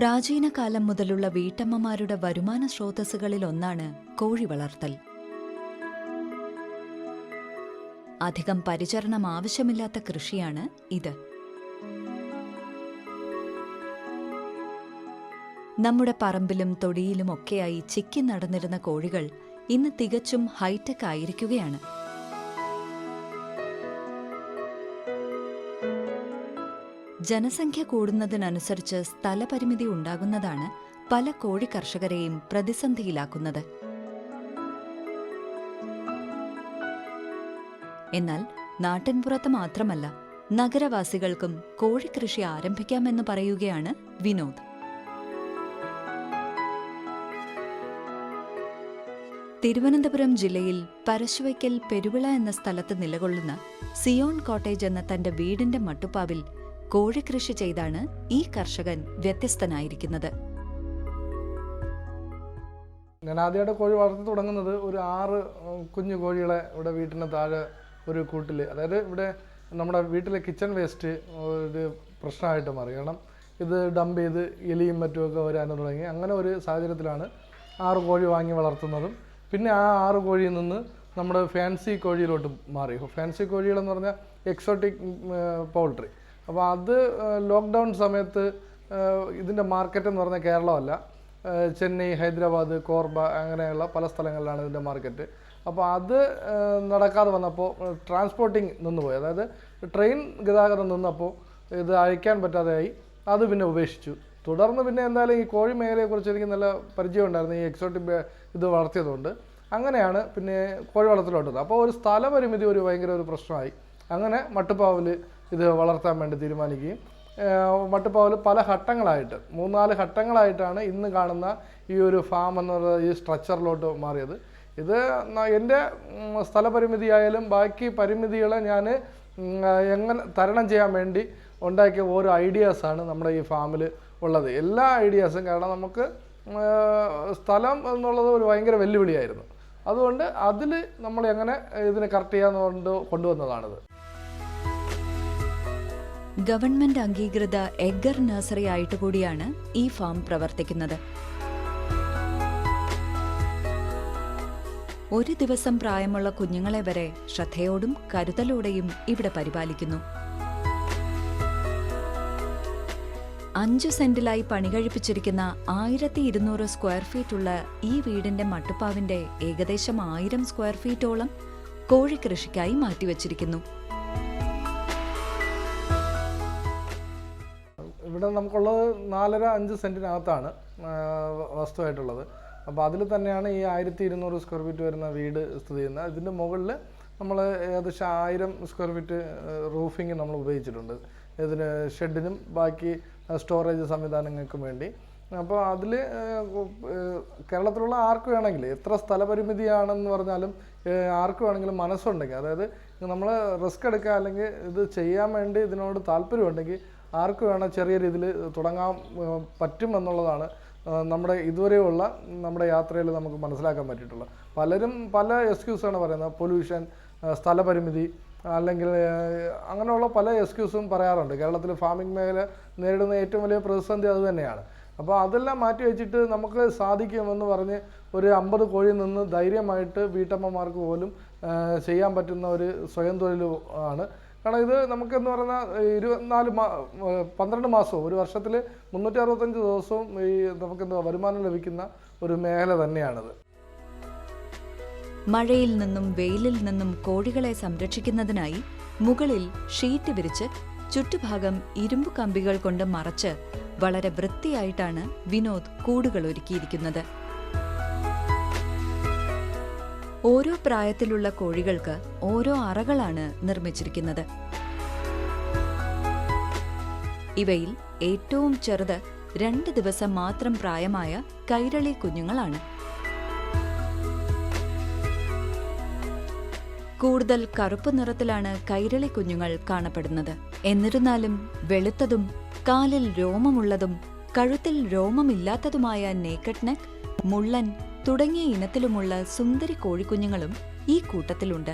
പ്രാചീന കാലം മുതലുള്ള വീട്ടമ്മമാരുടെ വരുമാന സ്രോതസ്സുകളിൽ ഒന്നാണ് കോഴി വളർത്തൽ. അധികം പരിചരണം ആവശ്യമില്ലാത്ത കൃഷിയാണ് ഇത്. നമ്മുടെ പറമ്പിലും തൊടിയിലുമൊക്കെയായി ചിക്കി നടന്നിരുന്ന കോഴികൾ ഇന്ന് തികച്ചും ഹൈടെക് ആയിരിക്കുകയാണ്. ജനസംഖ്യ കൂടുന്നതിനനുസരിച്ച് സ്ഥലപരിമിതി ഉണ്ടാകുന്നതാണ് പല കോഴി കർഷകരെയും പ്രതിസന്ധിയിലാക്കുന്നത്. എന്നാൽ നാട്ടിൻപുറത്ത് മാത്രമല്ല നഗരവാസികൾക്കും കോഴിക്കൃഷി ആരംഭിക്കാമെന്ന് പറയുകയാണ് വിനോദ്. തിരുവനന്തപുരം ജില്ലയിൽ പരശുവയ്ക്കൽ പെരുവിള എന്ന സ്ഥലത്ത് നിലകൊള്ളുന്ന സിയോൺ കോട്ടേജ് എന്ന തന്റെ വീടിന്റെ മട്ടുപ്പാവിൽ കോഴിക്കൃഷി ചെയ്താണ് ഈ കർഷകൻ വ്യത്യസ്തനായിരിക്കുന്നത്. ഞാൻ ആദ്യമായിട്ട് കോഴി വളർത്തി തുടങ്ങുന്നത് ഒരു ആറ് കുഞ്ഞു കോഴികളെ ഇവിടെ വീട്ടിന് താഴെ ഒരു കൂട്ടിൽ അതായത് ഇവിടെ നമ്മുടെ വീട്ടിലെ കിച്ചൺ വേസ്റ്റ് ഒരു പ്രശ്നമായിട്ട് മാറി. കാരണം ഇത് ഡംപ് ചെയ്ത് എലിയും മറ്റുമൊക്കെ വരാനും തുടങ്ങി. അങ്ങനെ ഒരു സാഹചര്യത്തിലാണ് ആറ് കോഴി വാങ്ങി വളർത്തുന്നതും. പിന്നെ ആ ആറ് കോഴിയിൽ നിന്ന് നമ്മുടെ ഫാൻസി കോഴിയിലോട്ട് മാറി. ഫാൻസി കോഴികളെന്ന് പറഞ്ഞാൽ എക്സോട്ടിക് പൗൾട്രി അപ്പോൾ അത് ലോക്ക്ഡൗൺ സമയത്ത് ഇതിന്റെ മാർക്കറ്റ് എന്ന് പറഞ്ഞാൽ കേരളമല്ല. ചെന്നൈ ഹൈദരാബാദ് കോർബ അങ്ങനെയുള്ള പല സ്ഥലങ്ങളിലാണ് ഇതിന്റെ മാർക്കറ്റ്. അപ്പോൾ അത് നടക്കാതെ വന്നപ്പോൾ ട്രാൻസ്പോർട്ടിങ് നിന്നുപോയി. അതായത് ട്രെയിൻ ഗതാഗതം നിന്നപ്പോൾ ഇത് അയക്കാൻ പറ്റാതെയായി. അത് പിന്നെ ഉപേക്ഷിച്ചു. തുടർന്ന് പിന്നെ എന്തായാലും ഈ കോഴി മേഖലയെക്കുറിച്ച് എനിക്ക് നല്ല പരിചയം ഉണ്ടായിരുന്നു. ഈ എക്സോട്ടിക് ഇത് വളർത്തിയതുകൊണ്ട്. അങ്ങനെയാണ് പിന്നെ കോഴി വളർത്തലോട്ടത്. അപ്പോൾ ഒരു സ്ഥലപരിമിതി ഒരു ഭയങ്കര ഒരു പ്രശ്നമായി. അങ്ങനെ മട്ടുപ്പാവിൽ ഇത് വളർത്താൻ വേണ്ടി തീരുമാനിക്കുകയും മട്ടുപ്പാവൽ പല ഘട്ടങ്ങളായിട്ട് മൂന്നാൽ ഘട്ടങ്ങളായിട്ടാണ് ഇന്ന് കാണുന്ന ഈ ഒരു ഫാം എന്ന് പറയുന്ന ഈ സ്ട്രക്ചറിലോട്ട് മാറിയത്. ഇത് എന്റെ സ്ഥലപരിമിതിയായാലും ബാക്കി പരിമിതികളെ ഞാൻ എങ്ങനെ തരണം ചെയ്യാൻ വേണ്ടി ഉണ്ടാക്കിയ ഓരോ ഐഡിയാസാണ് നമ്മുടെ ഈ ഫാമിൽ ഉള്ളത്. എല്ലാ ഐഡിയാസും കാരണം നമുക്ക് സ്ഥലം എന്നുള്ളത് ഒരു ഭയങ്കര വെല്ലുവിളിയായിരുന്നു. അതുകൊണ്ട് അതിൽ നമ്മൾ എങ്ങനെ ഇതിനെ കറക്റ്റ് ചെയ്യാമെന്നുകൊണ്ട് കൊണ്ടുവന്നതാണിത്. ഗവൺമെന്റ് അംഗീകൃത എഗ്ഗർ നഴ്സറി ആയിട്ട് കൂടിയാണ് ഈ ഫാം പ്രവർത്തിക്കുന്നത്. ഒരു ദിവസം പ്രായമുള്ള കുഞ്ഞുങ്ങളെ വരെ ശ്രദ്ധയോടും കരുതലോടെയും ഇവിടെ പരിപാലിക്കുന്നു. അഞ്ചു സെന്റിലായി പണികഴിപ്പിച്ചിരിക്കുന്ന ആയിരത്തി ഇരുന്നൂറ് സ്ക്വയർ ഫീറ്റ് ഉള്ള ഈ വീടിന്റെ മട്ടുപ്പാവിന്റെ ഏകദേശം ആയിരം സ്ക്വയർ ഫീറ്റോളം കോഴി കോഴിക്കൃഷിക്കായി മാറ്റിവച്ചിരിക്കുന്നു. ഇവിടെ നമുക്കുള്ളത് നാലര അഞ്ച് സെന്റിനകത്താണ് വസ്തുവായിട്ടുള്ളത്. അപ്പോൾ അതിൽ തന്നെയാണ് ഈ ആയിരത്തി ഇരുന്നൂറ് സ്ക്വയർ ഫീറ്റ് വരുന്ന വീട് സ്ഥിതി ചെയ്യുന്നത്. ഇതിന്റെ മുകളിൽ നമ്മൾ ഏകദേശം ആയിരം സ്ക്വയർ ഫീറ്റ് റൂഫിങ് നമ്മൾ ഉപയോഗിച്ചിട്ടുണ്ട്. ഇതിന് ഷെഡിനും ബാക്കി സ്റ്റോറേജ് സംവിധാനങ്ങൾക്കും വേണ്ടി. അപ്പോൾ അതിൽ കേരളത്തിലുള്ള ആർക്ക് വേണമെങ്കിൽ എത്ര സ്ഥലപരിമിതിയാണെന്ന് പറഞ്ഞാലും ആർക്ക് വേണമെങ്കിലും മനസ്സുണ്ടെങ്കിൽ അതായത് നമ്മൾ റിസ്ക് എടുക്കുക അല്ലെങ്കിൽ ഇത് ചെയ്യാൻ വേണ്ടി ഇതിനോട് താല്പര്യമുണ്ടെങ്കിൽ ആർക്ക് വേണം ചെറിയ രീതിയിൽ തുടങ്ങാൻ പറ്റും എന്നുള്ളതാണ് നമ്മുടെ ഇതുവരെയുള്ള നമ്മുടെ യാത്രയിൽ നമുക്ക് മനസ്സിലാക്കാൻ പറ്റിയിട്ടുള്ളത്. പലരും പല എക്സ്ക്യൂസാണ് പറയുന്നത് പൊല്യൂഷൻ സ്ഥലപരിമിതി അല്ലെങ്കിൽ അങ്ങനെയുള്ള പല എക്സ്ക്യൂസും പറയാറുണ്ട്. കേരളത്തിൽ ഫാമിംഗ് മേഖല നേരിടുന്ന ഏറ്റവും വലിയ പ്രതിസന്ധി അത് തന്നെയാണ്. അപ്പോൾ അതെല്ലാം മാറ്റി വെച്ചിട്ട് നമുക്ക് സാധിക്കുമെന്ന് പറഞ്ഞ് ഒരു അമ്പത് കോഴി നിന്ന് ധൈര്യമായിട്ട് വീട്ടമ്മമാർക്ക് പോലും ചെയ്യാൻ പറ്റുന്ന ഒരു സ്വയം തൊഴിൽ ആണ്. കാരണം ഇത് നമുക്കെന്ന് പറഞ്ഞാൽ ഇരുപത്തിനാല് മാ പന്ത്രണ്ട് മാസവും ഒരു വർഷത്തിൽ മുന്നൂറ്റി അറുപത്തഞ്ച് ദിവസവും ഈ നമുക്കെന്താ വരുമാനം ലഭിക്കുന്ന ഒരു മേഖല തന്നെയാണിത്. മഴയിൽ നിന്നും വെയിലിൽ നിന്നും കോഴികളെ സംരക്ഷിക്കുന്നതിനായി മുകളിൽ ഷീറ്റ് വിരിച്ച് ചുറ്റുഭാഗം ഇരുമ്പ് കമ്പികൾ കൊണ്ട് മറച്ച് വളരെ വൃത്തിയായിട്ടാണ് വിനോദ് കൂടുകൾ ഒരുക്കിയിരിക്കുന്നത്. ഓരോ പ്രായത്തിലുള്ള കോഴികൾക്ക് ഓരോ അറകളാണ് നിർമ്മിച്ചിരിക്കുന്നത്. ഇവയിൽ ഏറ്റവും ചെറുത് രണ്ട് ദിവസം മാത്രം പ്രായമായ കൈരളി കുഞ്ഞുങ്ങളാണ്. കൂടുതൽ കറുപ്പ് നിറത്തിലാണ് കൈരളി കുഞ്ഞുങ്ങൾ കാണപ്പെടുന്നത്. എന്നിരുന്നാലും വെളുത്തതും കാലിൽ രോമമുള്ളതും കഴുത്തിൽ രോമമില്ലാത്തതുമായ നേക്കഡ് നെക്ക് മുള്ളൻ തുടങ്ങിയ ഇനത്തിലുമുള്ള സുന്ദരി കോഴിക്കുഞ്ഞുങ്ങളും ഈ കൂട്ടത്തിലുണ്ട്.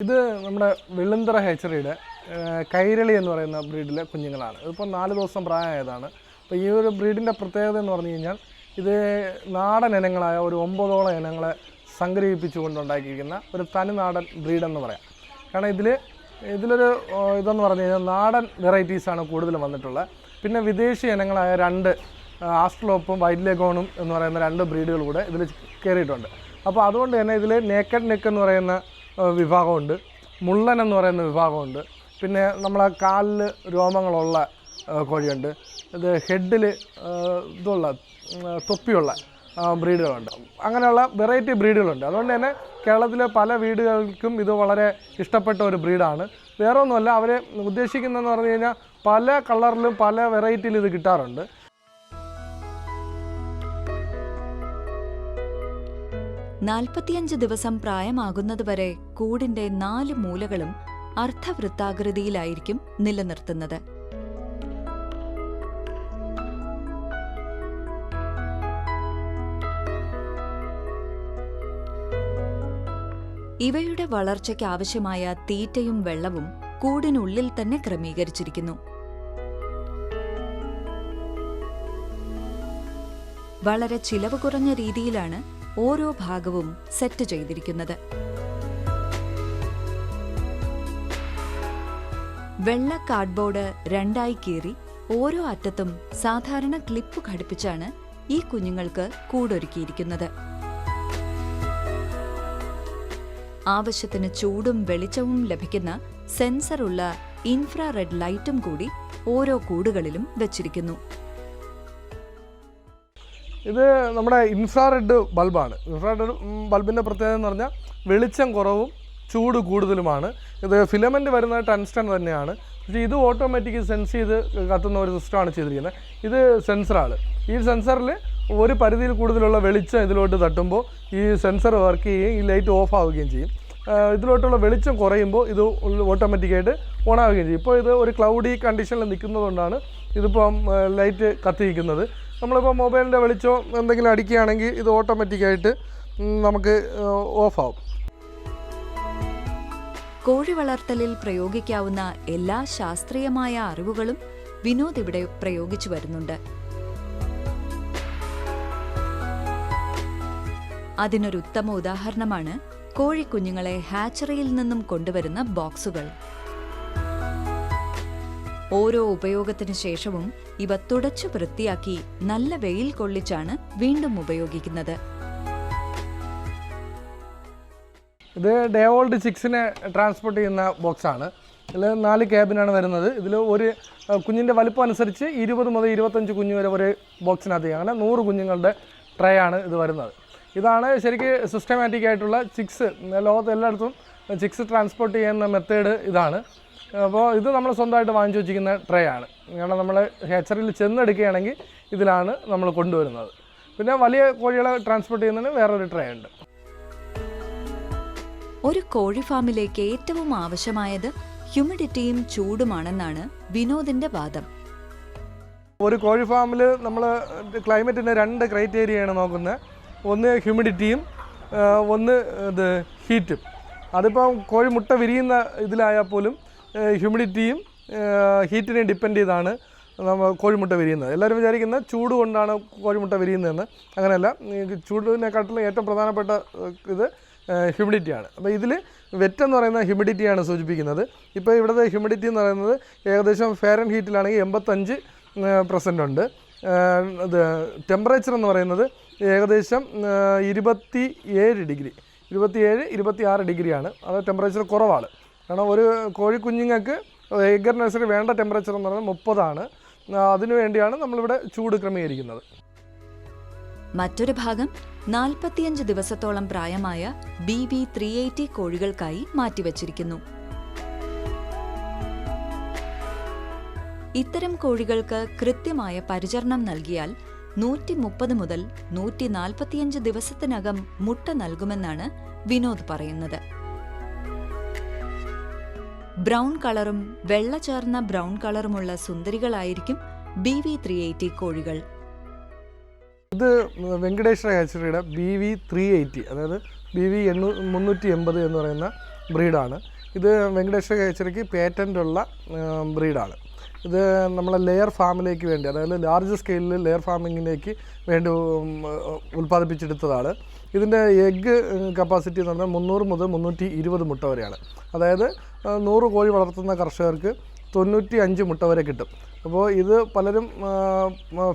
ഇത് നമ്മുടെ വെള്ളുന്തറ ഹേച്ചറിയുടെ കൈരളി എന്ന് പറയുന്ന ബ്രീഡിലെ കുഞ്ഞുങ്ങളാണ്. ഇതിപ്പോൾ നാല് ദിവസം പ്രായമായതാണ്. അപ്പോൾ ഈ ഒരു ബ്രീഡിന്റെ പ്രത്യേകത എന്ന് പറഞ്ഞു കഴിഞ്ഞാൽ ഇത് നാടൻ ഇനങ്ങളായ ഒരു ഒമ്പതോളം ഇനങ്ങളെ സംഗ്രഹിപ്പിച്ചുകൊണ്ടുണ്ടാക്കിയിരിക്കുന്ന ഒരു തനിനാടൻ ബ്രീഡെന്ന് പറയാം. കാരണം ഇതിൽ ഇതിലൊരു ഇതെന്ന് പറഞ്ഞു കഴിഞ്ഞാൽ നാടൻ വെറൈറ്റീസാണ് കൂടുതലും വന്നിട്ടുള്ളത്. പിന്നെ വിദേശി ഇനങ്ങളായ രണ്ട് ആസ്ട്രോപ്പും വൈറ്റ് ലെഗോണും എന്ന് പറയുന്ന രണ്ട് ബ്രീഡുകൾ കൂടെ ഇതിൽ കയറിയിട്ടുണ്ട് അപ്പോൾ അതുകൊണ്ട് തന്നെ ഇതിൽ നേക്കഡ് നെക്ക് എന്ന് പറയുന്ന വിഭാഗമുണ്ട്. മുള്ളൻ എന്ന് പറയുന്ന വിഭാഗമുണ്ട്. പിന്നെ നമ്മളെ കാലിൽ രോമങ്ങളുള്ള കോഴിയുണ്ട്. ഇത് ഹെഡിൽ ഇതുള്ള തൊപ്പിയുള്ള ബ്രീഡുകളുണ്ട്. അങ്ങനെയുള്ള വെറൈറ്റി ബ്രീഡുകളുണ്ട്. അതുകൊണ്ട് തന്നെ കേരളത്തിലെ പല വീടുകൾക്കും ഇത് വളരെ ഇഷ്ടപ്പെട്ട ഒരു ബ്രീഡാണ്. വേറെ ഒന്നുമല്ല അവർ ഉദ്ദേശിക്കുന്നതെന്ന് പറഞ്ഞു കഴിഞ്ഞാൽ പല കളറിലും പല വെറൈറ്റിയിൽ ഇത് കിട്ടാറുണ്ട്. നാൽപ്പത്തിയഞ്ച് ദിവസം പ്രായമാകുന്നതുവരെ കൂടിന്റെ നാല് മൂലകളും അർദ്ധവൃത്താകൃതിയിലായിരിക്കും നിലനിർത്തുന്നത്. ഇവയുടെ വളർച്ചയ്ക്ക് ആവശ്യമായ തീറ്റയും വെള്ളവും കൂടിനുള്ളിൽ തന്നെ ക്രമീകരിച്ചിരിക്കുന്നു. വളരെ ചിലവ് കുറഞ്ഞ രീതിയിലാണ് ഓരോ ഭാഗവും സെറ്റ് ചെയ്തിരിക്കുന്നത്. വെള്ള കാർഡ്ബോർഡ് രണ്ടായി കീറി ഓരോ അറ്റത്തും സാധാരണ ക്ലിപ്പ് ഘടിപ്പിച്ചാണ് ഈ കുഞ്ഞുങ്ങൾക്ക് കൂടൊരുക്കിയിരിക്കുന്നത്. ആവശ്യത്തിന് ചൂടും വെളിച്ചവും ലഭിക്കുന്ന സെൻസറുള്ള ഇൻഫ്രാറെഡ് ലൈറ്റും കൂടി ഓരോ കൂടുകളിലും വെച്ചിരിക്കുന്നു. ഇത് നമ്മുടെ ഇൻഫ്രാറെഡ് ബൾബാണ്. ഇൻഫ്രാറെഡ് ബൾബിന്റെ പ്രത്യേകത എന്ന് പറഞ്ഞാൽ വെളിച്ചം കുറവും ചൂട് കൂടുതലുമാണ്. ഇത് ഫിലമെന്റ് വരുന്ന ടൺസ്റ്റൺ തന്നെയാണ്. പക്ഷേ ഇത് ഓട്ടോമാറ്റിക് സെൻസ് ചെയ്ത് കത്തുന്ന ഒരു സിസ്റ്റമാണ് ചെയ്തിരിക്കുന്നത്. ഇത് സെൻസറാണ് ഈ സെൻസറിൽ ഒരു പരിധിയിൽ കൂടുതലുള്ള വെളിച്ചം ഇതിലോട്ട് തട്ടുമ്പോൾ ഈ സെൻസർ വർക്ക് ചെയ്യുകയും ഈ ലൈറ്റ് ഓഫ് ആവുകയും ചെയ്യും. ഇതിലോട്ടുള്ള വെളിച്ചം കുറയുമ്പോൾ ഇത് ഓട്ടോമാറ്റിക്കായിട്ട് ഓൺ ആവുകയും ചെയ്യും. ഇപ്പോൾ ഇത് ഒരു ക്ലൗഡി കണ്ടീഷനിൽ നിൽക്കുന്നതുകൊണ്ടാണ് ഇതിപ്പം ലൈറ്റ് കത്തിയിരിക്കുന്നത്. നമ്മളിപ്പോൾ മൊബൈലിന്റെ വെളിച്ചോ എന്തെങ്കിലും അടിക്കുകയാണെങ്കിൽ ഇത് ഓട്ടോമാറ്റിക്കായിട്ട് നമുക്ക് ഓഫാവും കോഴി വളർത്തലിൽ പ്രയോഗിക്കാവുന്ന എല്ലാ ശാസ്ത്രീയമായ അറിവുകളും വിനോദ് ഇവിടെ പ്രയോഗിച്ചു വരുന്നുണ്ട്. അതിനൊരു ഉത്തമ ഉദാഹരണമാണ് കോഴിക്കുഞ്ഞുങ്ങളെ ഹാച്ചറിയിൽ നിന്നും കൊണ്ടുവരുന്ന ബോക്സുകൾ. ഓരോ ഉപയോഗത്തിനു ശേഷവും ഇവ തുടച്ചു വൃത്തിയാക്കി നല്ല വെയിൽ കൊള്ളിച്ചാണ് വീണ്ടും ഉപയോഗിക്കുന്നത്. ഇത് ഡേ ഓൾഡ് ചിക്സിനെ ട്രാൻസ്പോർട്ട് ചെയ്യുന്ന ബോക്സാണ്. ഇതിൽ നാല് ക്യാബിനാണ് വരുന്നത്. ഇതിൽ ഒരു കുഞ്ഞിന്റെ വലിപ്പം അനുസരിച്ച് ഇരുപത് മുതൽ ഇരുപത്തഞ്ച് കുഞ്ഞ് വരെ ഒരു ബോക്സിനകത്ത് അങ്ങനെ നൂറ് കുഞ്ഞുങ്ങളുടെ ട്രേ ആണ് ഇത് വരുന്നത്. ഇതാണ് ശരിക്ക് സിസ്റ്റമാറ്റിക് ആയിട്ടുള്ള ചിക്സ് ലോകത്ത് എല്ലായിടത്തും ചിക്സ് ട്രാൻസ്പോർട്ട് ചെയ്യുന്ന മെത്തേഡ് ഇതാണ്. അപ്പോൾ ഇത് നമ്മൾ സ്വന്തമായിട്ട് വാങ്ങിച്ചു വെച്ചിരിക്കുന്ന ട്രേ ആണ്. കാരണം നമ്മൾ ഹേച്ചറിൽ ചെന്നെടുക്കുകയാണെങ്കിൽ ഇതിലാണ് നമ്മൾ കൊണ്ടുവരുന്നത്. പിന്നെ വലിയ കോഴികളെ ട്രാൻസ്പോർട്ട് ചെയ്യുന്നതിന് വേറൊരു ട്രേ ഉണ്ട്. ഒരു കോഴി ഫാമിലേക്ക് ഏറ്റവും ആവശ്യമായത് ഹ്യൂമിഡിറ്റിയും ചൂടുമാണെന്നാണ് വിനോദിന്റെ വാദം. ഒരു കോഴി ഫാമിൽ നമ്മൾ ക്ലൈമറ്റിന്റെ രണ്ട് ക്രൈറ്റീരിയയാണ് നോക്കുന്നത്. ഒന്ന് ഹ്യൂമിഡിറ്റിയും ഒന്ന് ഇത് ഹീറ്റും. അതിപ്പം കോഴി മുട്ട വിരിയുന്ന ഇതിലായാൽ പോലും ഹ്യൂമിഡിറ്റിയും ഹീറ്റിനെയും ഡിപ്പെൻഡ് ചെയ്താണ് നമ്മൾ കോഴിമുട്ട വിരിയുന്നത്. എല്ലാവരും വിചാരിക്കുന്നത് ചൂട് കൊണ്ടാണ് കോഴിമുട്ട വിരിയുന്നതെന്ന്. അങ്ങനെയല്ല ചൂടിനെക്കാട്ടിലും ഏറ്റവും പ്രധാനപ്പെട്ട ഇത് ഹ്യൂമിഡിറ്റിയാണ്. അപ്പോൾ ഇതിൽ വെറ്റ് എന്ന് പറയുന്ന ഹ്യൂമിഡിറ്റിയാണ് സൂചിപ്പിക്കുന്നത്. ഇപ്പോൾ ഇവിടുത്തെ ഹ്യൂമിഡിറ്റി എന്ന് പറയുന്നത് ഏകദേശം ഫെയർ ആൻഡ് ഹീറ്റിലാണെങ്കിൽ എൺപത്തഞ്ച് പെർസെന്റ് ഉണ്ട് ഇത് ടെമ്പറേച്ചർ എന്ന് പറയുന്നത് ഏകദേശം ഇരുപത്തി ഏഴ് ഡിഗ്രി. ഇരുപത്തിയേഴ് ഇരുപത്തി ആറ് ഡിഗ്രിയാണ്. അത് ടെമ്പറേച്ചർ കുറവാണ്. കാരണം ഒരു കോഴിക്കുഞ്ഞുങ്ങൾക്ക് എഗർ നഴ്സറി വേണ്ട ടെമ്പറേച്ചർ എന്ന് പറയുന്നത് മുപ്പതാണ്. അതിനു വേണ്ടിയാണ് നമ്മളിവിടെ ചൂട് ക്രമീകരിക്കുന്നത്. മറ്റൊരു ഭാഗം നാൽപ്പത്തിയഞ്ച് ദിവസത്തോളം പ്രായമായ ബി ബി ത്രീ എയ്റ്റി കോഴികൾക്കായി മാറ്റിവച്ചിരിക്കുന്നു. ഇത്തരം കോഴികൾക്ക് കൃത്യമായ പരിചരണം നൽകിയാൽ നൂറ്റി മുപ്പത് മുതൽ നൂറ്റി നാൽപ്പത്തിയഞ്ച് ദിവസത്തിനകം മുട്ട നൽകുമെന്നാണ് വിനോദ് പറയുന്നത്. ബ്രൗൺ കളറും വെള്ള ചേർന്ന ബ്രൗൺ കളറുമുള്ള സുന്ദരികളായിരിക്കും ബി വി ത്രീ എയ്റ്റി കോഴികൾ. ഇത് വെങ്കടേശ്വര ഹാച്ചറിയുടെ ബി വി ത്രീ എയ്റ്റി അതായത് ബി വി എണ്ണൂ മുന്നൂറ്റി എൺപത് എന്ന് പറയുന്ന ബ്രീഡാണ്. ഇത് വെങ്കടേശ്വര ഹാച്ചറിക്ക് പേറ്റന്റുള്ള ബ്രീഡാണ്. ഇത് നമ്മളെ ലെയർ ഫാമിലേക്ക് വേണ്ടി അതായത് ലാർജ് സ്കെയിലിൽ ലെയർ ഫാമിങ്ങിലേക്ക് വേണ്ടി ഉൽപ്പാദിപ്പിച്ചെടുത്തതാണ്. ഇതിന്റെ എഗ്ഗ് കപ്പാസിറ്റി എന്ന് പറഞ്ഞാൽ മുന്നൂറ് മുതൽ മുന്നൂറ്റി ഇരുപത് മുട്ട വരെയാണ്. അതായത് നൂറ് കോഴി വളർത്തുന്ന കർഷകർക്ക് തൊണ്ണൂറ്റി അഞ്ച് മുട്ട വരെ കിട്ടും. അപ്പോൾ ഇത് പലരും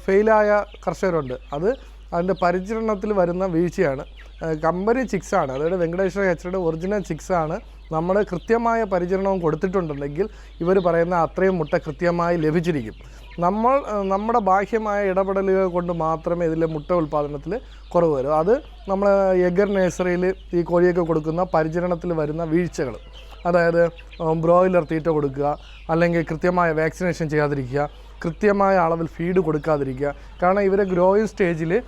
ഫെയിലായ കർഷകരുണ്ട്. അത് അതിന്റെ പരിചരണത്തിൽ വരുന്ന വീഴ്ചയാണ്. കമ്പനി ചിക്സാണ് അതായത് വെങ്കടേശ്വര ഹെച്ചറിയുടെ ഒറിജിനൽ ചിക്സാണ് നമ്മൾ കൃത്യമായ പരിചരണവും കൊടുത്തിട്ടുണ്ടെങ്കിൽ ഇവർ പറയുന്ന അത്രയും മുട്ട കൃത്യമായി ലഭിച്ചിരിക്കും. നമ്മൾ നമ്മുടെ ബാഹ്യമായ ഇടപെടലുകൾ കൊണ്ട് മാത്രമേ ഇതിലെ മുട്ട ഉൽപ്പാദനത്തിൽ കുറവ് വരൂ. അത് നമ്മൾ എഗർ നേഴ്സറിയിൽ ഈ കോഴിയൊക്കെ കൊടുക്കുന്ന പരിചരണത്തിൽ വരുന്ന വീഴ്ചകൾ. അതായത് ബ്രോയിലർ തീറ്റ കൊടുക്കുക അല്ലെങ്കിൽ കൃത്യമായ വാക്സിനേഷൻ ചെയ്യാതിരിക്കുക കൃത്യമായ അളവിൽ ഫീഡ് കൊടുക്കാതിരിക്കുക. കാരണം ഇവരെ ഗ്രോയിങ് സ്റ്റേജിൽ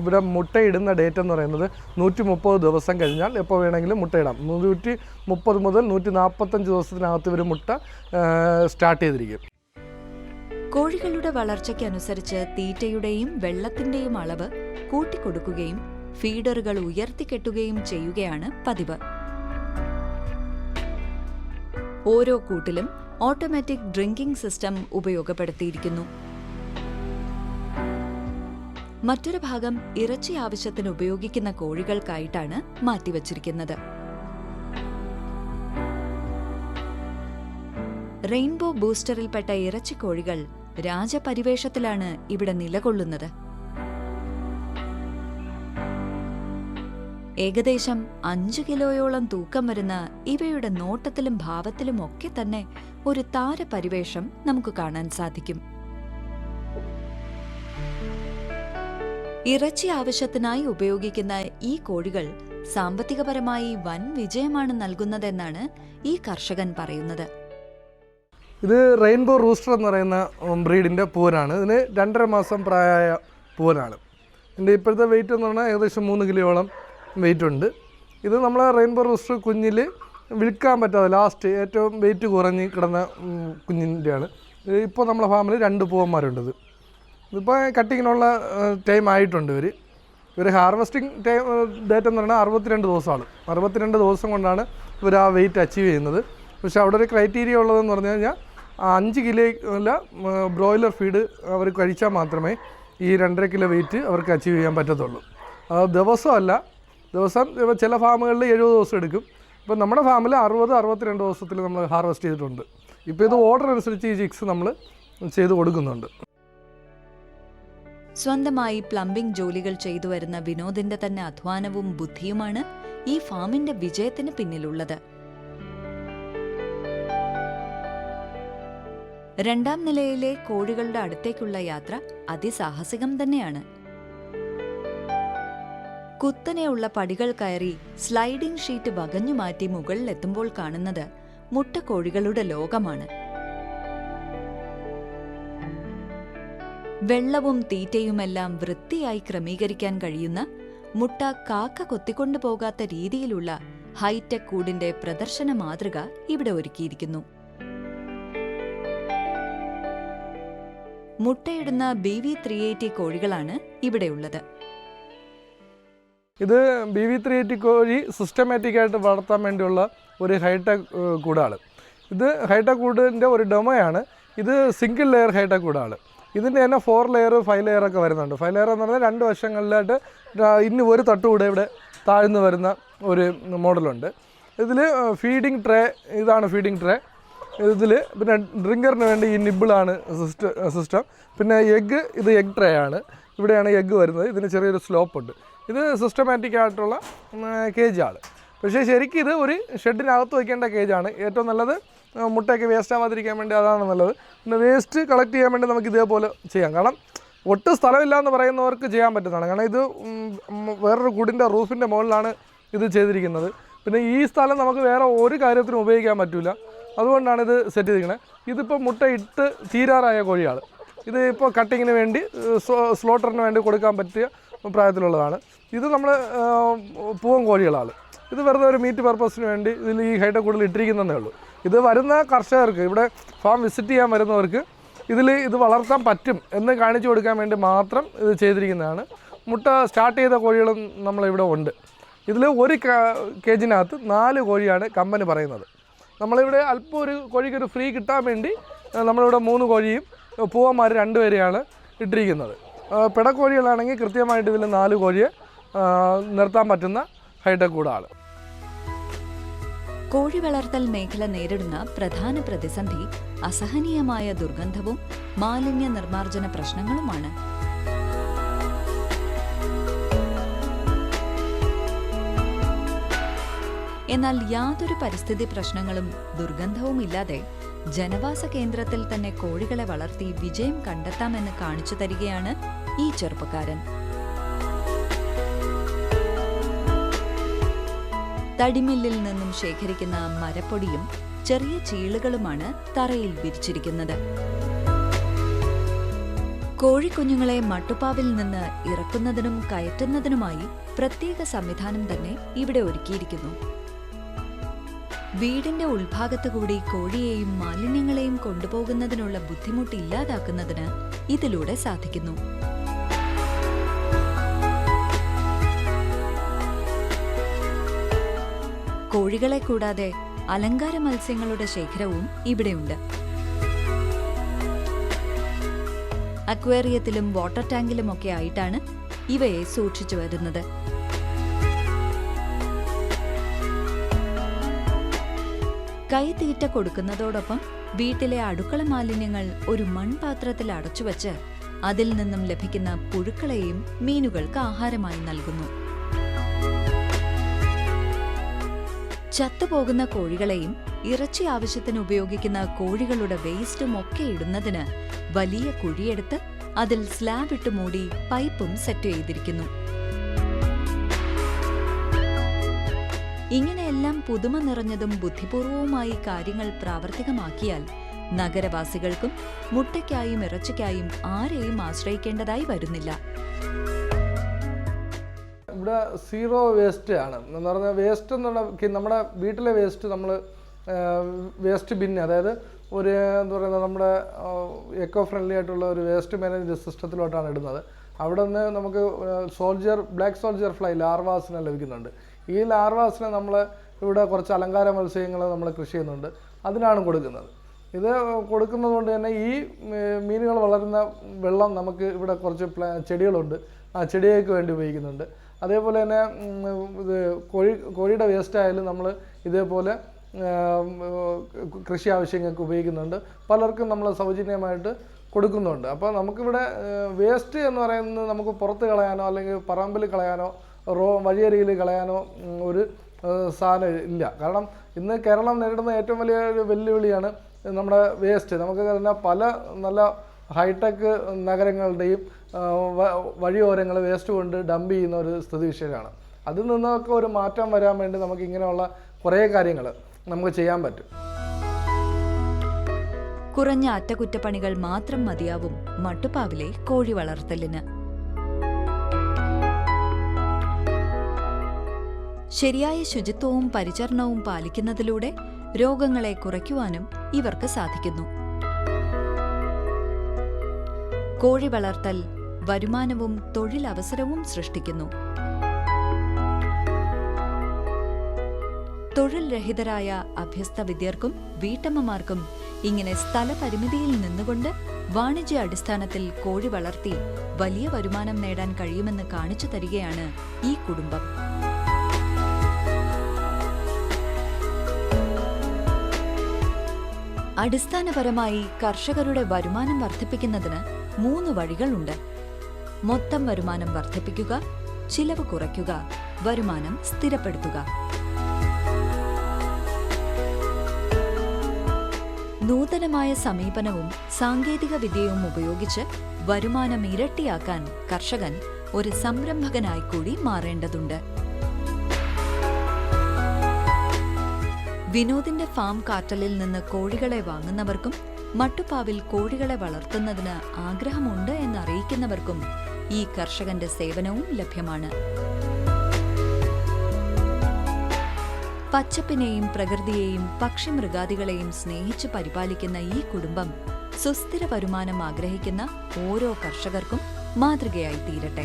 ഇവിടെ മുട്ടയിടുന്ന ഡേറ്റ് എന്ന് പറയുന്നത് നൂറ്റി മുപ്പത് ദിവസം കഴിഞ്ഞാൽ എപ്പോൾ വേണമെങ്കിലും മുട്ടയിടാം. നൂറ്റി മുപ്പത് മുതൽ നൂറ്റി നാൽപ്പത്തഞ്ച് ദിവസത്തിനകത്ത് ഇവർ മുട്ട സ്റ്റാർട്ട് ചെയ്തിരിക്കും. കോഴികളുടെ വളർച്ചയ്ക്കനുസരിച്ച് തീറ്റയുടെയും വെള്ളത്തിന്റെയും അളവ് കൂട്ടിക്കൊടുക്കുകയും ഫീഡറുകൾ ഉയർത്തിക്കെട്ടുകയും ചെയ്യുകയാണ് പതിവ്. ഓരോ കൂട്ടിലും ഓട്ടോമാറ്റിക് ഡ്രിങ്കിംഗ് സിസ്റ്റം ഉപയോഗപ്പെടുത്തിയിരിക്കുന്നു. മറ്റൊരു ഭാഗം ഇറച്ചി ആവശ്യത്തിന് ഉപയോഗിക്കുന്ന കോഴികൾക്കായിട്ടാണ് മാറ്റിവച്ചിരിക്കുന്നത്. റെയിൻബോ ബൂസ്റ്ററിൽപ്പെട്ട ഇറച്ചിക്കോഴികൾ രാജപരിവേഷത്തിലാണ് ഇവിടെ നിലകൊള്ളുന്നത്. ഏകദേശം അഞ്ചു കിലോയോളം തൂക്കം വരുന്ന ഇവയുടെ നോട്ടത്തിലും ഭാവത്തിലും ഒക്കെ തന്നെ ഒരു താരപരിവേഷം നമുക്ക് കാണാൻ സാധിക്കും. ഇറച്ചി ആവശ്യത്തിനായി ഉപയോഗിക്കുന്ന ഈ കോഴികൾ സാമ്പത്തികപരമായി വൻ വിജയമാണ് നൽകുന്നതെന്നാണ് ഈ കർഷകൻ പറയുന്നത്. ഇത് റെയിൻബോ റൂസ്റ്റർ എന്ന് പറയുന്ന ബ്രീഡിന്റെ പൂവനാണ് ഇതിന് രണ്ടര മാസം പ്രായമായ പൂവനാണ് ഇതിന്റെ ഇപ്പോഴത്തെ വെയിറ്റ് എന്ന് പറഞ്ഞാൽ ഏകദേശം മൂന്ന് കിലോയോളം വെയിറ്റ് ഉണ്ട്. ഇത് നമ്മളെ റെയിൻബോ റൂസ്റ്റർ കുഞ്ഞിൽ വിൽക്കാൻ പറ്റാതെ ലാസ്റ്റ് ഏറ്റവും വെയിറ്റ് കുറഞ്ഞ് കിടന്ന കുഞ്ഞിന്റെയാണ്. ഇപ്പോൾ നമ്മളെ ഫാമിൽ രണ്ട് പൂവന്മാരുണ്ട് ഇത്. ഇതിപ്പോൾ കട്ടിങ്ങിനുള്ള ടൈം ആയിട്ടുണ്ട് ഇവർ ഇവർ ഹാർവസ്റ്റിംഗ് ടൈം ഡേറ്റ് എന്ന് പറഞ്ഞാൽ അറുപത്തിരണ്ട് ദിവസമാണ്. അറുപത്തിരണ്ട് ദിവസം കൊണ്ടാണ് ഇവർ ആ വെയിറ്റ് അച്ചീവ് ചെയ്യുന്നത്. പക്ഷേ അവിടെ ഒരു ക്രൈറ്റീരിയ ഉള്ളതെന്ന് പറഞ്ഞു കഴിഞ്ഞാൽ അഞ്ച് കിലോ അല്ല ബ്രോയിലർ ഫീഡ് അവർ കഴിച്ചാൽ മാത്രമേ ഈ രണ്ടര കിലോ വെയിറ്റ് അവർക്ക് അച്ചീവ് ചെയ്യാൻ പറ്റത്തുള്ളൂ. അത് ദിവസമല്ല. ദിവസം ഇപ്പോൾ ചില ഫാമുകളിൽ എഴുപത് ദിവസം എടുക്കും. ഇപ്പം നമ്മുടെ ഫാമിൽ അറുപത് അറുപത്തിരണ്ട് ദിവസത്തിൽ നമ്മൾ ഹാർവസ്റ്റ് ചെയ്തിട്ടുണ്ട്. ഇപ്പോൾ ഇത് ഓർഡർ അനുസരിച്ച് ഈ ചിക്സ് നമ്മൾ ചെയ്ത് കൊടുക്കുന്നുണ്ട്. സ്വന്തമായി പ്ലംബിംഗ് ജോലികൾ ചെയ്തു വരുന്ന വിനോദിന്റെ തന്നെ അധ്വാനവും ബുദ്ധിയുമാണ് ഈ ഫാമിന്റെ വിജയത്തിന് പിന്നിലുള്ളത്. രണ്ടാം നിലയിലെ കോഴികളുടെ അടുത്തേക്കുള്ള യാത്ര അതിസാഹസികം തന്നെയാണ്. കുത്തനെയുള്ള പടികൾ കയറി സ്ലൈഡിംഗ് ഷീറ്റ് വകഞ്ഞു മാറ്റി മുകളിലെത്തുമ്പോൾ കാണുന്നത് മുട്ടക്കോഴികളുടെ ലോകമാണ്. വെള്ളവും തീറ്റയുമെല്ലാം വൃത്തിയായി ക്രമീകരിക്കാൻ കഴിയുന്ന മുട്ട കാക്ക കൊത്തിക്കൊണ്ടു പോകാത്ത രീതിയിലുള്ള ഹൈടെക് കൂടിന്റെ പ്രദർശന മാതൃക ഇവിടെ ഒരുക്കിയിരിക്കുന്നു. മുട്ടയിടുന്ന ബി വി ത്രീ എയ്റ്റി കോഴികളാണ് ഇവിടെയുള്ളത് ഇത് ബി വി ത്രീ എയ്റ്റി കോഴി സിസ്റ്റമാറ്റിക് ആയിട്ട് വളർത്താൻ വേണ്ടിയുള്ള ഒരു ഹൈടെക് കൂടാണ്. ഇത് ഹൈടെക് കൂടിന്റെ ഒരു ഡൊമയാണ്. ഇത് സിംഗിൾ ലെയർ ഹൈടെക് കൂടാണ്. ഇതിന്റെ തന്നെ ഫോർ ലെയർ ഫൈവ് ലെയർ ഒക്കെ വരുന്നുണ്ട്. ഫൈവ് ലെയർ എന്ന് പറഞ്ഞാൽ രണ്ട് വശങ്ങളിലായിട്ട് ഇന്ന് ഇനി ഒരു തട്ടുകൂടെ ഇവിടെ താഴ്ന്നു വരുന്ന ഒരു മോഡലുണ്ട്. ഇതിൽ ഫീഡിങ് ട്രേ ഇതാണ് ഫീഡിങ് ട്രേ ഇതിൽ പിന്നെ ഡ്രിങ്കറിന് വേണ്ടി ഈ നിബിളാണ് സിസ്റ്റം സിസ്റ്റം പിന്നെ എഗ്ഗ് ഇത് എഗ് ട്രേ ആണ്. ഇവിടെയാണ് എഗ്ഗ് വരുന്നത്. ഇതിന് ചെറിയൊരു സ്ലോപ്പ് ഉണ്ട്. ഇത് സിസ്റ്റമാറ്റിക് ആയിട്ടുള്ള കേജാണ് പക്ഷേ ശരിക്കും ഇത് ഒരു ഷെഡിനകത്ത് വയ്ക്കേണ്ട കേജാണ് ഏറ്റവും നല്ലത് മുട്ടയൊക്കെ വേസ്റ്റ് ആവാതിരിക്കാൻ വേണ്ടി അതാണ് നല്ലത്. പിന്നെ വേസ്റ്റ് കളക്ട് ചെയ്യാൻ വേണ്ടി നമുക്ക് ഇതേപോലെ ചെയ്യാം. കാരണം ഒട്ടും സ്ഥലമില്ല എന്ന് പറയുന്നവർക്ക് ചെയ്യാൻ പറ്റുന്നതാണ്. കാരണം ഇത് വേറൊരു കൂടിന്റെ റൂഫിന്റെ മുകളിലാണ് ഇത് ചെയ്തിരിക്കുന്നത്. പിന്നെ ഈ സ്ഥലം നമുക്ക് വേറെ ഒരു കാര്യത്തിനും ഉപയോഗിക്കാൻ പറ്റില്ല അതുകൊണ്ടാണ് ഇത് സെറ്റ് ചെയ്തിരിക്കുന്നത് ഇതിപ്പോൾ മുട്ട ഇട്ട് തീരാറായ കോഴിയാണ്. ഇത് ഇപ്പോൾ കട്ടിങ്ങിന് വേണ്ടി സ്ലോട്ടറിന് വേണ്ടി കൊടുക്കാൻ പറ്റിയ പ്രായത്തിലുള്ളതാണ്. ഇത് നമ്മൾ പൂവൻ കോഴികളാണ്. ഇത് വെറുതെ ഒരു മീറ്റ് പർപ്പസിന് വേണ്ടി ഇതിൽ ഈ ഹൈഡ കൂടുതൽ ഇട്ടിരിക്കുന്നതേ ഉള്ളൂ. ഇത് വരുന്ന കർഷകർക്ക് ഇവിടെ ഫാം വിസിറ്റ് ചെയ്യാൻ വരുന്നവർക്ക് ഇതിൽ ഇത് വളർത്താൻ പറ്റും എന്ന് കാണിച്ചു കൊടുക്കാൻ വേണ്ടി മാത്രം ഇത് ചെയ്തിരിക്കുന്നതാണ്. മുട്ട സ്റ്റാർട്ട് ചെയ്ത കോഴികളും നമ്മളിവിടെ ഉണ്ട്. ഇതിൽ ഒരു കേജിനകത്ത് നാല് കോഴിയാണ് കമ്പനി പറയുന്നത്. നമ്മളിവിടെ അല്പം ഒരു കോഴിക്കൊരു ഫ്രീ കിട്ടാൻ വേണ്ടി നമ്മളിവിടെ മൂന്ന് കോഴിയും പൂവന്മാർ രണ്ടുപേരെയാണ് ഇട്ടിരിക്കുന്നത്. പിടക്കോഴികളാണെങ്കിൽ കൃത്യമായിട്ട് ഇതിൽ നാല് കോഴിയെ നിർത്താൻ പറ്റുന്ന ഹൈടെക് കൂടാണ്. കോഴി വളർത്തൽ മേഖല നേരിടുന്ന പ്രധാന പ്രതിസന്ധി അസഹനീയമായ ദുർഗന്ധവും മാലിന്യ നിർമ്മാർജന പ്രശ്നങ്ങളുമാണ്. എന്നാൽ യാതൊരു പരിസ്ഥിതി പ്രശ്നങ്ങളും ദുർഗന്ധവും ഇല്ലാതെ ജനവാസ കേന്ദ്രത്തിൽ തന്നെ കോഴികളെ വളർത്തി വിജയം കണ്ടെത്താമെന്ന് കാണിച്ചു തരികയാണ് ഈ ചെറുപ്പക്കാരൻ. തടിമില്ലിൽ നിന്നും ശേഖരിക്കുന്ന മരപ്പൊടിയും ചെറിയ ചീളുകളുമാണ് തറയിൽ വിരിച്ചിരിക്കുന്നത്. കോഴിക്കുഞ്ഞുങ്ങളെ മട്ടുപ്പാവിൽ നിന്ന് ഇറക്കുന്നതിനും കയറ്റുന്നതിനുമായി പ്രത്യേക സംവിധാനം തന്നെ ഇവിടെ ഒരുക്കിയിരിക്കുന്നു. വീടിന്റെ ഉൾഭാഗത്തുകൂടി കോഴിയെയും മാലിന്യങ്ങളെയും കൊണ്ടുപോകുന്നതിനുള്ള ബുദ്ധിമുട്ട് ഇല്ലാതാക്കുന്നതിന് ഇതിലൂടെ സാധിക്കുന്നു. കോഴികളെ കൂടാതെ അലങ്കാര മത്സ്യങ്ങളുടെ ശേഖരവും ഇവിടെയുണ്ട്. അക്വേറിയത്തിലും വാട്ടർ ടാങ്കിലുമൊക്കെ ആയിട്ടാണ് ഇവയെ സൂക്ഷിച്ചു വരുന്നത്. കൈതീറ്റ കൊടുക്കുന്നതോടൊപ്പം വീട്ടിലെ അടുക്കള മാലിന്യങ്ങൾ ഒരു മൺപാത്രത്തിൽ അടച്ചുവച്ച് അതിൽ നിന്നും ലഭിക്കുന്ന പുഴുക്കളെയും മീനുകൾക്ക് ആഹാരമായി നൽകുന്നു. ചത്തുപോകുന്ന കോഴികളെയും ഇറച്ചി ആവശ്യത്തിന് ഉപയോഗിക്കുന്ന കോഴികളുടെ വേസ്റ്റും ഒക്കെ ഇടുന്നതിന് വലിയ കുഴിയെടുത്ത് അതിൽ സ്ലാബ് ഇട്ട് മൂടി പൈപ്പും സെറ്റ് ചെയ്തിരിക്കുന്നു. ഇങ്ങനെയെല്ലാം പുതുമ നിറഞ്ഞതും ബുദ്ധിപൂർവവുമായി കാര്യങ്ങൾ പ്രാവർത്തികമാക്കിയാൽ നഗരവാസികൾക്കും മുട്ടയ്ക്കായും ഇറച്ചിക്കായും ആരെയും ആശ്രയിക്കേണ്ടതായി വരുന്നില്ല. ഇവിടെ സീറോ വേസ്റ്റ് ആണ്. എന്ന് പറഞ്ഞാൽ വേസ്റ്റ് എന്നുള്ള നമ്മുടെ വീട്ടിലെ വേസ്റ്റ് നമ്മൾ വേസ്റ്റ് ബിന്ന് അതായത് ഒരു എന്താ പറയുക നമ്മുടെ എക്കോ ഫ്രണ്ട്ലി ആയിട്ടുള്ള ഒരു വേസ്റ്റ് മാനേജ്മെന്റ് സിസ്റ്റത്തിലോട്ടാണ് ഇടുന്നത്. അവിടെ നിന്ന് നമുക്ക് സോൾജർ ബ്ലാക്ക് സോൾജർ ഫ്ലൈ ലാർവാസിനെ ലഭിക്കുന്നുണ്ട്. ഈ ലാർവാസിനെ നമ്മൾ ഇവിടെ കുറച്ച് അലങ്കാര മത്സ്യങ്ങൾ നമ്മൾ കൃഷി ചെയ്യുന്നുണ്ട്. അതിനാണ് കൊടുക്കുന്നത്. ഇത് കൊടുക്കുന്നത് കൊണ്ട് തന്നെ ഈ മീനുകൾ വളരുന്ന വെള്ളം നമുക്ക് ഇവിടെ കുറച്ച് ചെടികളുണ്ട്. ആ ചെടികൾക്ക് വേണ്ടി ഉപയോഗിക്കുന്നുണ്ട്. അതേപോലെ തന്നെ ഇത് കോഴി കോഴിയുടെ വേസ്റ്റ് ആയാലും നമ്മൾ ഇതേപോലെ കൃഷി ആവശ്യങ്ങൾക്ക് ഉപയോഗിക്കുന്നുണ്ട്. പലർക്കും നമ്മൾ സൗജന്യമായിട്ട് കൊടുക്കുന്നുണ്ട്. അപ്പോൾ നമുക്കിവിടെ വേസ്റ്റ് എന്ന് പറയുന്നത് നമുക്ക് പുറത്ത് കളയാനോ അല്ലെങ്കിൽ പറമ്പിൽ കളയാനോ റോ വഴിയരികിൽ കളയാനോ ഒരു സാധനം ഇല്ല. കാരണം ഇന്ന് കേരളം നേരിടുന്ന ഏറ്റവും വലിയ ഒരു വെല്ലുവിളിയാണ് നമ്മുടെ വേസ്റ്റ് നമുക്ക് പല നല്ല ഹൈടെക് നഗരങ്ങളുടെയും വഴിയോരങ്ങൾ വേസ്റ്റ് കൊണ്ട് ഡംപ് ചെയ്യുന്ന ഒരു സ്ഥിതിവിശേഷമാണ് അതിൽ നിന്നൊക്കെ ഒരു മാറ്റം വരാൻ വേണ്ടി നമുക്ക് ഇങ്ങനെയുള്ള കുറേ കാര്യങ്ങൾ നമുക്ക് ചെയ്യാൻ പറ്റും. കുറഞ്ഞ അറ്റകുറ്റപ്പണികൾ മാത്രം മതിയാവും മട്ടുപ്പാവിലെ കോഴി വളർത്തലിന്. ശരിയായ ശുചിത്വവും പരിചരണവും പാലിക്കുന്നതിലൂടെ രോഗങ്ങളെ കുറയ്ക്കുവാനും ഇവർക്ക് സാധിക്കുന്നു. കോഴി വളർത്തൽ വരുമാനവും തൊഴിലവസരവും സൃഷ്ടിക്കുന്നു. തൊഴിൽ രഹിതരായ അഭ്യസ്ത വിദ്യർക്കും വീട്ടമ്മമാർക്കും ഇങ്ങനെ സ്ഥലപരിമിതിയിൽ നിന്നുകൊണ്ട് വാണിജ്യ അടിസ്ഥാനത്തിൽ കോഴി വളർത്തി വലിയ വരുമാനം നേടാൻ കഴിയുമെന്ന് കാണിച്ചു തരികയാണ് ഈ കുടുംബം. അടിസ്ഥാനപരമായി കർഷകരുടെ വരുമാനം വർദ്ധിപ്പിക്കുന്നതിന് മൂന്ന് വഴികളുണ്ട്. മൊത്തം വരുമാനം വർദ്ധിപ്പിക്കുക ചിലവ് കുറയ്ക്കുക വരുമാനം സ്ഥിരപ്പെടുത്തുക. നൂതനമായ സമീപനവും സാങ്കേതിക വിദ്യയും ഉപയോഗിച്ച് വരുമാനം ഇരട്ടിയാക്കാൻ കർഷകൻ ഒരു സംരംഭകനായി കൂടി മാറേണ്ടതുണ്ട്. വിനോദിന്റെ ഫാം കാറ്റലിൽ നിന്ന് കോഴികളെ വാങ്ങുന്നവർക്കും മട്ടുപ്പാവിൽ കോഴികളെ വളർത്തുന്നതിന് ആഗ്രഹമുണ്ട് എന്നറിയിക്കുന്നവർക്കും ഈ കർഷകന്റെ സേവനവും ലഭ്യമാണ്. പച്ചപ്പിനെയും പ്രകൃതിയെയും പക്ഷിമൃഗാദികളെയും സ്നേഹിച്ച് പരിപാലിക്കുന്ന ഈ കുടുംബം സുസ്ഥിര വരുമാനം ആഗ്രഹിക്കുന്ന ഓരോ കർഷകർക്കും മാതൃകയായി തീരട്ടെ